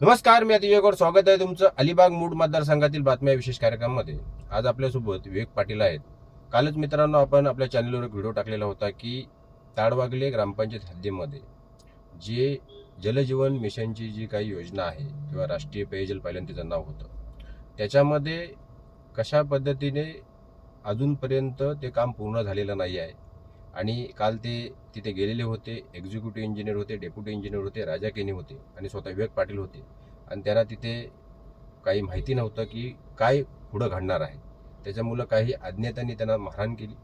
नमस्कार मी अतिजय गौड. स्वागत आहे तुमचं अलिबाग मूड मतदारसंघातील बातम्या विशेष कार्यक्रमामध्ये. आज आपल्यासोबत विवेक पाटील आहेत. कालच मित्रांनो आपण आपल्या चॅनलवर एक व्हिडिओ टाकलेला होता की ताडवागले ग्रामपंचायत हद्दीमध्ये जे जलजीवन मिशनची जी काही योजना आहे किंवा राष्ट्रीय पेयजल पहिल्यांदा तिचं नाव होतं त्याच्यामध्ये कशा पद्धतीने अजूनपर्यंत ते काम पूर्ण झालेलं नाही आहे आणि काल ते तिथे गेलेले होते एक्झिक्युटिव्ह इंजिनियर होते डेप्युटी इंजिनियर होते राजा केनी होते आणि स्वतः विवेक पाटील होते. आणि त्यांना तिथे काही माहिती नव्हतं की काय पुढं घडणार आहे. त्याच्यामुळं काही अज्ञातांनी त्यांना मारहाण केली.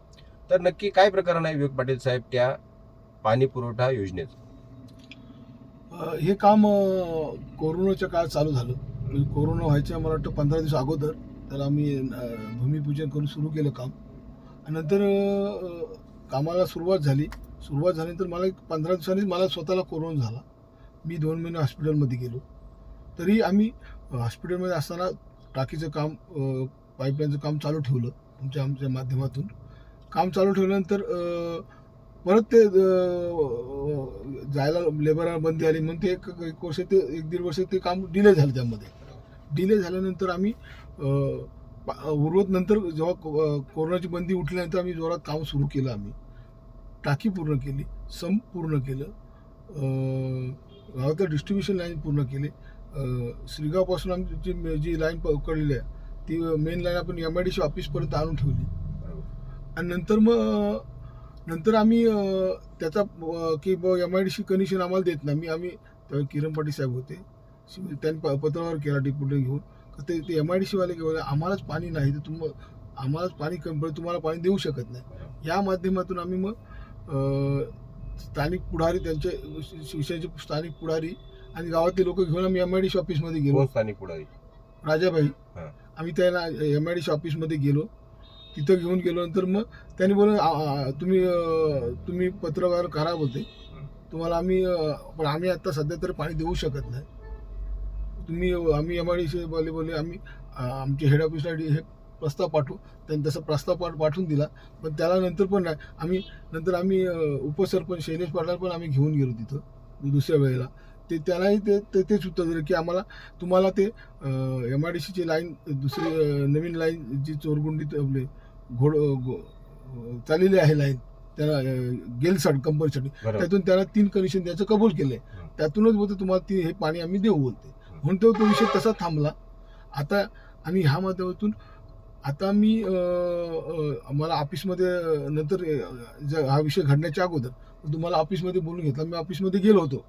तर नक्की काय प्रकरण आहे विवेक पाटील साहेब त्या पाणी पुरवठा योजनेचं? हे काम कोरोनाच्या काळात चालू झालं. म्हणजे कोरोना व्हायच्या मला वाटतं पंधरा दिवस अगोदर त्याला आम्ही भूमिपूजन करून सुरू केलं काम. आणि नंतर कामाला सुरुवात झाली. सुरुवात झाल्यानंतर मला एक पंधरा दिवसांनीच मला स्वतःला कोरोना झाला. मी दोन महिने हॉस्पिटलमध्ये गेलो. तरी आम्ही हॉस्पिटलमध्ये असताना टाकीचं काम पाईपलाईनचं काम चालू ठेवलं तुमच्या आमच्या माध्यमातून. काम चालू ठेवल्यानंतर परत ते जायला लेबरला बंदी आली म्हणून ते एक एक वर्ष ते एक दीड वर्ष ते काम डिले झालं त्यामध्ये. डिले झाल्यानंतर आम्ही उर्वत पा- नंतर जेव्हा को- कोरोनाची बंदी उठल्यानंतर आम्ही जोरात काम सुरू केलं आम्ही. टाकी पूर्ण केली संप पूर्ण केलं अ, गावातलं डिस्ट्रीब्युशन लाईन पूर्ण केले. श्रीगावपासून आमची जी- जी लाईन पकडलेली आहे ती मेन लाईन आपण एम आय डी सी ऑफिसपर्यंत आणून ठेवली. आणि नंतर मग नंतर आम्ही त्याचा की M I D C connection आम्हाला देत नाही. मी आम्ही त्यावेळी किरण पाटील साहेब होते. त्यांनी प- पत्रावर केला डिप्युटी घेऊन. ते ते एम आय डी सीवाले किंवा आम्हालाच पाणी नाही तर तुम आम्हालाच पाणी कमी पडेल तुम्हाला पाणी देऊ शकत नाही. या माध्यमातून आम्ही मग स्थानिक पुढारी त्यांचे शिवसेनेचे स्थानिक पुढारी आणि गावातले लोक घेऊन आम्ही एम आय डी सी ऑफिसमध्ये गेलो. स्थानिक पुढारी? राजाबाई. आम्ही त्यांना एम आय डी सी ऑफिसमध्ये गेलो. तिथं घेऊन गेलो नंतर मग त्यांनी बोल तुम्ही तुम्ही पत्रव्यवहार करा बोलते. तुम्हाला आम्ही पण आम्ही आता सध्या तरी पाणी देऊ शकत नाही. तुम्ही आम्ही एम आय डी सी बोलले बोलले आम्ही आमच्या हेड ऑफिसला हे प्रस्ताव पाठवू. त्यांनी तसा प्रस्ताव पाठ पाठवून दिला. पण त्याला नंतर पण नाही. आम्ही नंतर आम्ही उपसरपंच शैलेश पाटला पण आम्ही घेऊन गेलो तिथं दुसऱ्या वेळेला. ते त्यालाही ते ते- तेच उत्तर दिलं की आम्हाला तुम्हाला ते एम आय डी सीची लाईन दुसरी नवीन लाईन जी चोरगुंडीत आपले घोड चाललेली आहे लाईन त्याला गेलसाठी कंपनीसाठी त्यातून त्याला तीन कनेक्शन त्याचं कबूल केलंय. हं. त्यातूनच बोलते तुम्हाला ती हे पाणी आम्ही देऊ बोलते म्हणून तो तो विषय तसा थांबला. आता आणि ह्या माध्यमातून आता मी मला ऑफिसमध्ये नंतर हा विषय घडण्याच्या अगोदर तुम्हाला ऑफिसमध्ये बोलून घेतला. मी ऑफिसमध्ये गेलो होतो.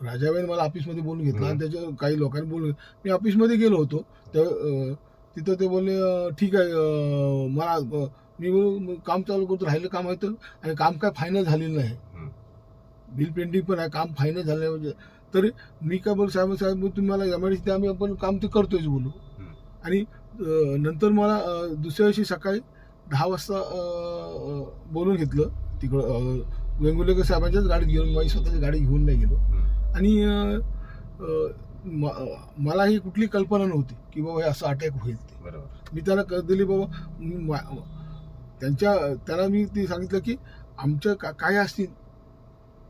राजाबाईने मला ऑफिसमध्ये बोलून घेतला आणि त्याच्या काही लोकांनी बोलून मी ऑफिसमध्ये गेलो होतो. त्या अं, तिथं ते बोलले ठीक आहे मला मी काम चालू करतो राहिलं काम आहे तर आणि काम काय फायनल झालेलं नाही. बिल पेंडिंग पण आहे काम फायनल झालं म्हणजे तरी मी काय बोल साहेब साहेब तुम्ही मला एम आय डी आम्ही आपण काम ते करतोयच बोलू. आणि नंतर मला दुसऱ्या दिवशी सकाळी दहा वाजता बोलून घेतलं तिकडं अं, वेंगुर्लेकर साहेबांच्याच गाडीत घेऊन माझी स्वतःची गाडी घेऊन नाही गेलो. आणि मला ही कुठली कल्पना नव्हती की बाबा हे असं अटॅक होईल ते. बरोबर. मी त्याला क- दिली बाबा त्यांच्या त्याला मी ते सांगितलं की आमच्या का काय असतील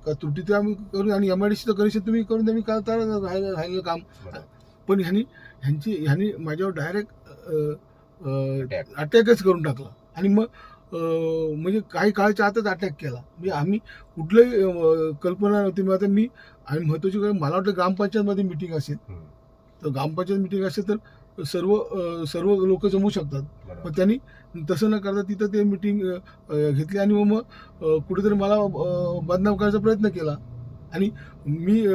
का त्रुटी ते आम्ही करू आणि एम आय डी सीचं कनेक्शन तुम्ही करून द्या मी काय तर राहिलं राहिलं काम. पण ह्यांनी ह्यांची ह्यांनी माझ्यावर डायरेक्ट. अटॅकच करून टाकला. आणि मग म्हणजे काही काळाच्या आतच अटॅक केला. म्हणजे आम्ही कुठलंही कल्पना नव्हती. मग आता मी आणि महत्वाची गोष्ट मला वाटतं ग्रामपंचायतमध्ये मिटिंग असेल. तर ग्रामपंचायत मिटिंग असेल तर सर्व सर्व लोक जमू शकतात. मग त्यांनी तसं न करता तिथं ते मिटिंग घेतली आणि मग कुठेतरी मला बदनाम करायचा प्रयत्न केला. आणि मी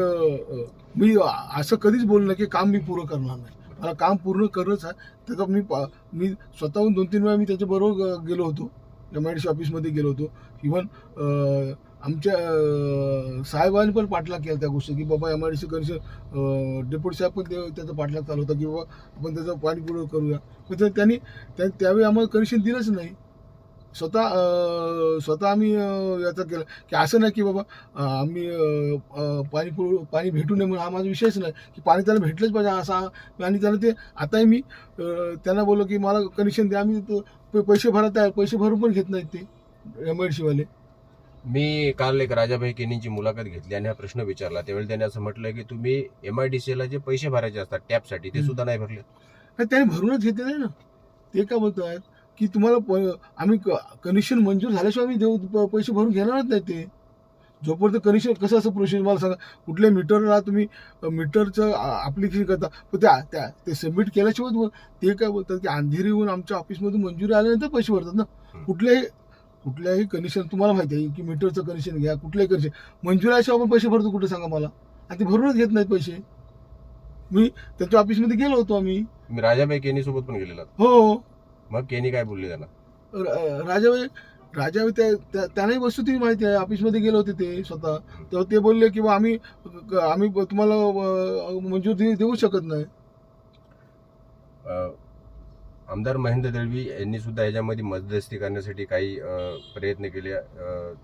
मी असं कधीच बोललो की काम मी पूर्ण करणार नाही. मला काम पूर्ण करणंच आहे. त्याचा मी पा- मी स्वतःहून दोन तीन वेळा मी त्याच्याबरोबर गेलो होतो. एम आय डी सी ऑफिसमध्ये गेलो होतो. इव्हन आमच्या साहेबांनी पण पाठलाग केला त्या गोष्टी की बाबा M I D C connection deputy साहेब पण ते- त्याचा पाठलाग चालू होता की बाबा आपण त्याचं पाणी पुरवठा करूया. पण त्यांनी त्या- त्यावेळी आम्हाला कनेक्शन दिलंच नाही. स्वतः स्वतः आम्ही याचा केला. की असं नाही की बाबा आम्ही पाणी पुर पाणी भेटू नये म्हणून हा माझा विषयच नाही. की पाणी त्याला भेटलंच पाहिजे असा आणि त्याला ते आताही मी त्यांना बोललो की मला कनेक्शन द्या. आम्ही तो- पैसे भरत आहे पैसे भरून पण घेत नाहीत ते एम आय डी सीवाले मी काल एक राजाभाई केनींची मुलाखत घेतली आणि हा प्रश्न विचारला. त्यावेळी त्यांनी असं म्हटलं की तुम्ही एमआयडीसीला जे पैसे भरायचे असतात टॅपसाठी ते. सुद्धा नाही भरले. त्याने भरूनच घेतले नाही ना. ते काय बोलत आहेत की तुम्हाला आम्ही कनेक्शन मंजूर झाल्याशिवाय आम्ही देऊ पैसे भरून घेणारच नाही ते. जोपर्यंत कनेक्शन कसं असं प्रोसेस मला सांगा. कुठल्या मीटरला तुम्ही मीटरचं ॲप्लिकेशन करता पण त्या त्या ते सबमिट केल्याशिवाय ते काय बोलतात की अंधेरी येऊन आमच्या ऑफिसमधून मंजुरी आल्यानंतर पैसे भरतात ना. कुठल्याही कुठल्याही कनेक्शन तुम्हाला माहिती आहे की मीटरचं कनेक्शन घ्या कुठल्याही कनेक्शन मंजुरी आल्याशिवाय आपण पैसे भरतो कुठे सांगा मला? आणि ते भरूनच घेत नाहीत पैसे. मी त्यांच्या ऑफिसमध्ये गेलो होतो आम्ही. मी राजाभाई केनी सोबत पण गेलेला हो मग केनी काय बोलले त्यांना? राजाबाई राजाबाई त्या त्या- त्यांनाही वस्तुस्थिती माहिती आहे. ऑफिसमध्ये गेले होते ते स्वतः. तेव्हा ते बोलले की बा आम्ही आम्ही तुम्हाला मंजूर देऊ शकत नाही. आमदार महेंद्र दळवी यांनी सुद्धा याच्यामध्ये मध्यस्थी करण्यासाठी काही प्रयत्न केले.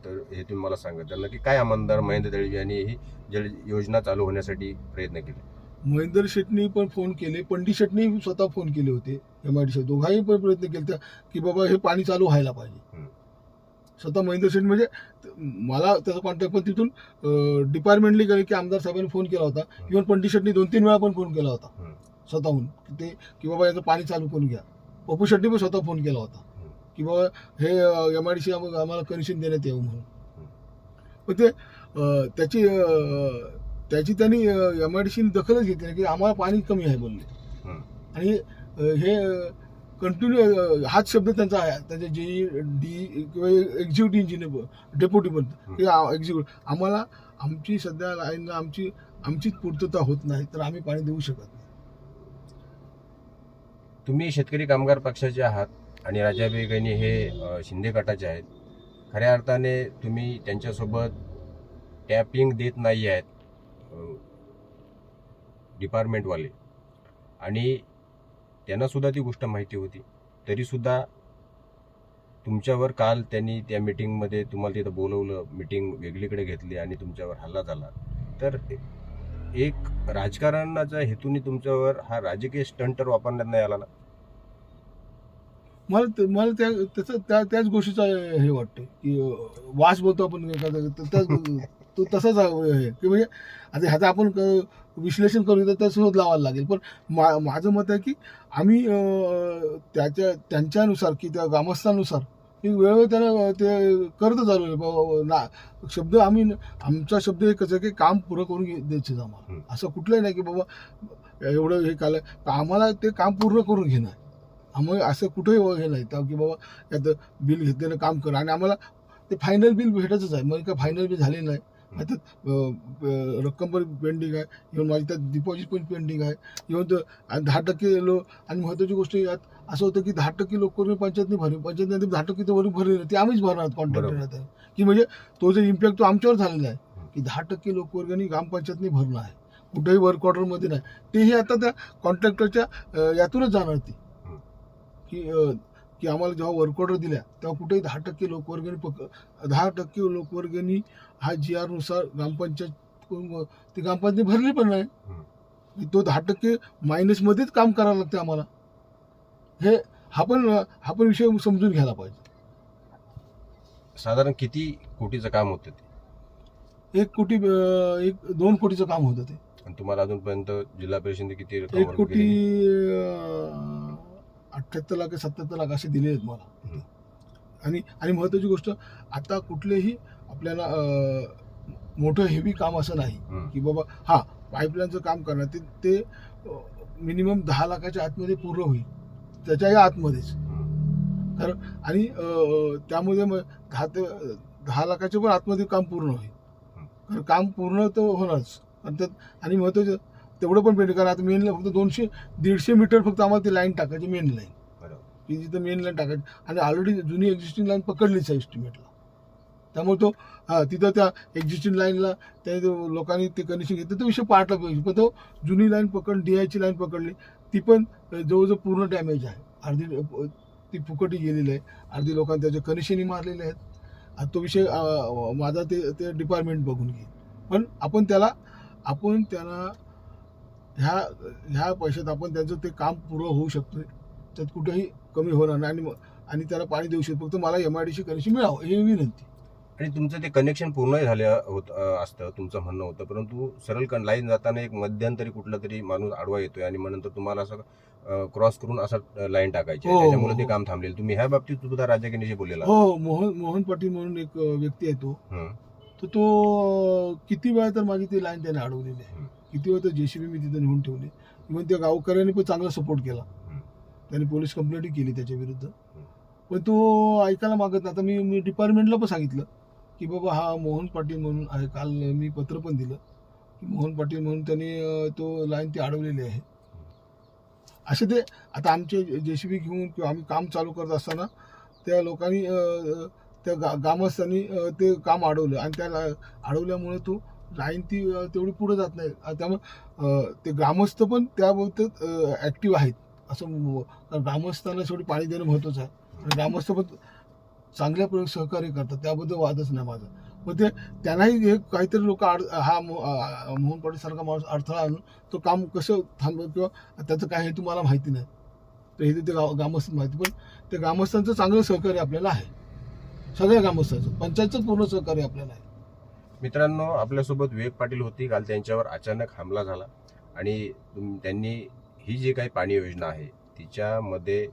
तर हे तुम्ही मला सांगा त्यांना की काय आमदार महेंद्र दळवी यांनी ही जल योजना चालू होण्यासाठी प्रयत्न केले? महेंद्र शेटनी पण फोन केले पंडित शेटनी स्वतः फोन केले होते एम आय डी दोघांनी पण प्रयत्न केले त्या की बाबा हे पाणी चालू व्हायला पाहिजे. स्वतः महेंद्र शेट म्हणजे मला त्याचा कॉन्टॅक्ट पण तिथून डिपार्टमेंटली गेले की आमदार साहेबांनी फोन केला होता. इव्हन पंडित शेटनी दोन तीन वेळा पण फोन केला होता. स्वतःहून की ते की बाबा याचं पाणी चालू करून घ्या. पप्पू शेट्टी पण स्वतः फोन केला होता. की बाबा हे एम आय डी सी आम्हाला कनेक्शन देण्यात यावं म्हणून. मग ते त्याची त्याची त्यांनी एम आय डी सीने दखलच घेतली नाही की आम्हाला पाणी कमी आहे बोलले. आणि हे कंटिन्यू हाच शब्द त्यांचा आहे. त्यांचे जे डी किंवा एक्झिक्युटिव्ह इंजिनियर डेप्युटी पण एक्झिक्युटिव्ह आम्हाला आमची सध्या लाईनला आमची आमचीच पूर्तता होत नाही तर आम्ही पाणी देऊ शकत नाही. तुम्ही शेतकरी कामगार पक्षाचे आहात आणि राजाभाई गैनी हे शिंदे गटाचे आहेत. खऱ्या अर्थाने तुम्ही त्यांच्यासोबत टॅपिंग देत नाही आहेत डिपार्टमेंटवाले. आणि त्यांनासुद्धा ती गोष्ट माहिती होती. तरीसुद्धा तुमच्यावर काल त्यांनी त्या मीटिंगमध्ये तुम्हाला तिथं बोलवलं मीटिंग वेगळीकडे घेतली आणि तुमच्यावर हल्ला झाला. तर एक राजकारणाच्या हेतूने तुमच्यावर हा राजकीय स्टंटर वापरण्यात नाही आला ना? मला मला त्या त्याचं त्या त्याच गोष्टीचा हे वाटतं की वास बोलतो आपण एखादा त्याच तो तसाच आहे की म्हणजे आता ह्याचं आपण क- विश्लेषण करू तर शोध लावायला लागेल. पण मा माझं मत आहे की आम्ही त्याच्या त्यांच्यानुसार की त्या ग्रामस्थानुसार की वेळोवेळी त्यानं ते करतच आलो ना शब्द आम्ही आमचा शब्द एकच आहे की काम पुरं करून घे- द्यायचं आम्हाला. असं कुठलंही नाही की बाबा एवढं हे काल आम्हाला ते काम पूर्ण करून घेणं. आम्ही असं कुठेही हे नाही. तर की बाबा यात बिल घेतलेलं काम कर. आणि आम्हाला ते फायनल बिल भेटतच आहे. म्हणजे काय फायनल बिल झाले नाही. आता रक्कम पण पेंडिंग आहे. इव्हन माझी त्यात डिपॉझिट पण पेंडिंग आहे. इव्हन तर आणि दहा टक्के लो आणि महत्त्वाची गोष्ट यात असं होतं की दहा टक्के लोक पंचायतने भरले पंचायतने दहा टक्के तर वरून भरले नाही ते आम्हीच भरणार कॉन्ट्रॅक्टर की म्हणजे तो जो इम्पॅक्ट तो आमच्यावर झालेला आहे. की दहा टक्के लोकवर्गणी ग्रामपंचायतने भरणं आहे. कुठेही वर्क ऑर्डरमध्ये नाही. तेही आता त्या कॉन्ट्रॅक्टरच्या यातूनच जाणार ती. की की आम्हाला जेव्हा वर्क ऑर्डर दिल्या तेव्हा कुठेही दहा टक्के लोकवर्गणी पक दहा टक्के लोकवर्गणी हा जी आरनुसार ग्रामपंचायत ती ग्रामपंचायत भरली पण नाही. तो दहा टक्के मायनसमध्येच काम करावं लागते आम्हाला. हे हा पण हा पण विषय समजून घ्यायला पाहिजे. साधारण किती कोटीचं काम होतं ते? एक कोटी एक दोन कोटीचं काम होतं ते. आणि तुम्हाला अजूनपर्यंत जिल्हा परिषदेने किती रक्कम एक वर्ग कोटी? अठ्ठ्याहत्तर लाख सत्याहत्तर लाख असे दिले आहेत मला. आणि आणि महत्वाची गोष्ट आता कुठलेही आपल्याला मोठं हेवी काम असं नाही. की बाबा हा पाईपलाईनचं काम करणार ते ते मिनिमम दहा लाखाच्या आतमध्ये पूर्ण होईल त्याच्याही आतमध्येच. कारण आणि त्यामध्ये मग दहा ते दहा लाखाच्या पण आतमध्ये काम पूर्ण होईल कारण काम पूर्ण तर होणारच आणि त्यात आणि महत्वाचं तेवढं पण पेंट कारण आता मेन फक्त दोनशे दीडशे मीटर फक्त आम्हाला ती लाईन टाकायची मेन लाईन बरोबर. की जिथं मेन लाईन टाकायची. आणि ऑलरेडी जुनी एक्झिस्टिंग लाईन पकडलीच आहे एस्टिमेटला त्यामुळे तो हा तिथं त्या एक्झिस्टिंग लाईनला त्या लोकांनी ते कनेक्शन घेतलं. तो विषय पाठला पाहिजे. पण तो जुनी लाईन पकड डी आयची लाईन पकडली. ती पण जवळजवळ पूर्ण डॅमेज आहे. अर्धी ती फुकटी गेलेली आहे. अर्धी लोकांनी त्याचे कनेक्शनही मारलेले आहेत. आणि तो विषय माझा ते ते डिपार्टमेंट बघून घेईल. पण आपण त्याला आपण त्याला ह्या ह्या पैशात आपण त्याचं ते काम पुरं होऊ शकतं त्यात कुठेही कमी होणार नाही आणि मग- आणि त्याला पाणी देऊ शकतो फक्त मला M I D C connection मिळावं ही विनंती आणि तुमचं ते कनेक्शन पूर्ण झालं होत अं, असतं तुमचं म्हणणं होतं परंतु सरळ कन लाईन जाताना एक मध्यंतरी कुठला तरी माणूस आडवा येतोय आणि मग नंतर तुम्हाला असं क्रॉस करून असं लाईन टाकायची आहे. हो, त्याच्यामुळे ते हो. काम थांबलेलं तुम्ही ह्या बाबतीत सुद्धा राजकीय बोललेला हो मोहन मोहन पाटील म्हणून एक अं, व्यक्ती आहे तो हं. तर तो अं, किती वेळा तर माझी ती लाईन त्याने अडवलेली आहे हं. किती वेळा तर जेसीबी मी तिथे नेऊन ठेवली. इव्हन त्या गावकऱ्यांनी पण चांगला सपोर्ट केला. त्याने पोलीस कंप्लेंटही केली त्याच्या विरुद्ध. पण तो ऐकायला मागत नाही. आता मी मी डिपार्टमेंटला पण सांगितलं की बाबा हा मोहन पाटील म्हणून आहे. काल मी पत्र पण दिलं की मोहन पाटील म्हणून त्यांनी तो लाईन ती अडवलेली आहे. असे ते आता आमचे जेसीबी घेऊन किंवा आम्ही काम चालू करत असताना त्या लोकांनी त्या गा ग्रामस्थांनी ते काम अडवलं. आणि त्या ला- अडवल्यामुळे तो लाईन ती तेवढी पुढे जात नाही. त्यामुळे ते ग्रामस्थ पण त्याबाबतीत ॲक्टिव्ह आहेत. असं ग्रामस्थांना शेवटी पाणी देणं महत्त्वाचं आहे. आणि ग्रामस्थ पण चांगल्या प्रयोग सहकार्य करतात. त्याबद्दल वादच नाही माझा. मग ते त्यांनाही हे काहीतरी लोक अड हा मो- मोहन पाटील सारखा माणूस अडथळा आणून तो काम कसं थांबव किंवा त्याचं काय हे तुम्हाला माहिती नाही. तर हे ते गाव ग्रामस्थ माहिती पण ते ग्रामस्थांचं चांगलं सहकार्य आपल्याला आहे. सगळ्या ग्रामस्थांचं. पंचायतचं पूर्ण सहकार्य आपल्याला आहे. मित्रांनो आपल्यासोबत विवेक पाटील होती. काल त्यांच्यावर अचानक हमला झाला. आणि त्यांनी ही जी काही पाणी योजना आहे तिच्यामध्ये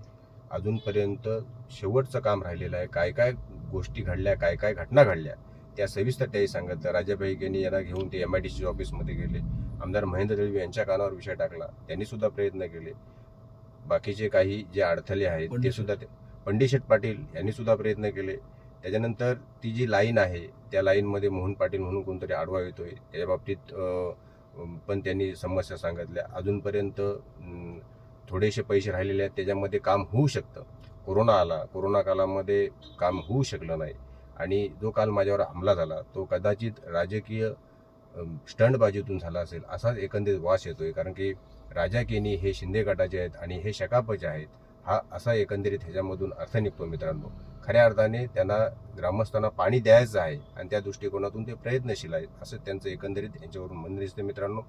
अजूनपर्यंत शेवटचं काम राहिलेलं आहे. काय काय गोष्टी घडल्या काय काय घटना घडल्या त्या सविस्तर त्याही सांगितलं राजाभाई यांनी यांना घेऊन ते एम आय डी सी ऑफिसमध्ये गेले. आमदार महेंद्र दळवी यांच्या कानावर विषय टाकला. त्यांनी सुद्धा प्रयत्न केले. बाकीचे काही जे अडथळे आहेत ते सुद्धा ते पंडित शेठ पाटील यांनी सुद्धा प्रयत्न केले. त्याच्यानंतर ती जी लाईन आहे त्या लाईनमध्ये मोहन पाटील म्हणून कोणतरी आडवा आहे त्याच्या बाबतीत पण त्यांनी समस्या सांगितल्या. अजूनपर्यंत थोडेसे पैसे राहिलेले आहेत त्याच्यामध्ये काम होऊ शकतं. कोरोना आला कोरोना कालामध्ये काम होऊ शकलं नाही. आणि जो काल माझ्यावर हमला झाला तो कदाचित राजकीय स्टंटबाजीतून झाला असेल असाच एकंदरीत वास येतो आहे कारण की राजा केनी हे शिंदे गटाचे आहेत आणि हे शकापचे आहेत हा असा एकंदरीत ह्याच्यामधून अर्थ निघतो मित्रांनो. खऱ्या अर्थाने त्यांना ग्रामस्थांना पाणी द्यायचं आहे आणि त्या दृष्टिकोनातून ते प्रयत्नशील आहेत असं त्यांचं एकंदरीत यांच्यावरून म्हणणं दिसतं मित्रांनो.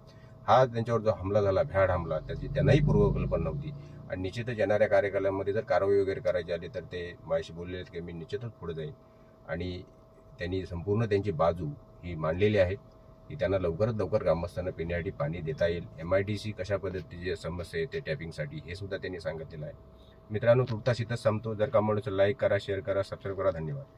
हा त्यांच्यावर जो हमला झाला भ्याड हमला त्याची त्यांनाही पूर्वकल्पना नव्हती. आणि निश्चितच येणाऱ्या कार्यकालामध्ये जर कारवाई वगैरे करायची आली तर ते माझ्याशी बोललेले आहेत की मी निश्चितच पुढे जाईन. आणि त्यांनी संपूर्ण त्यांची बाजू ही मांडलेली आहे की त्यांना लवकरात लवकर ग्रामस्थांना पिण्यासाठी पाणी देता येईल. एम आय डी सी कशा पद्धतीची समस्या येते टॅपिंगसाठी हे सुद्धा त्यांनी सांगितलेलं आहे. मित्रांनो तुर्तास इथंच संपतो. जर का म्हणून लाईक करा शेअर करा सबस्क्राईब करा. धन्यवाद.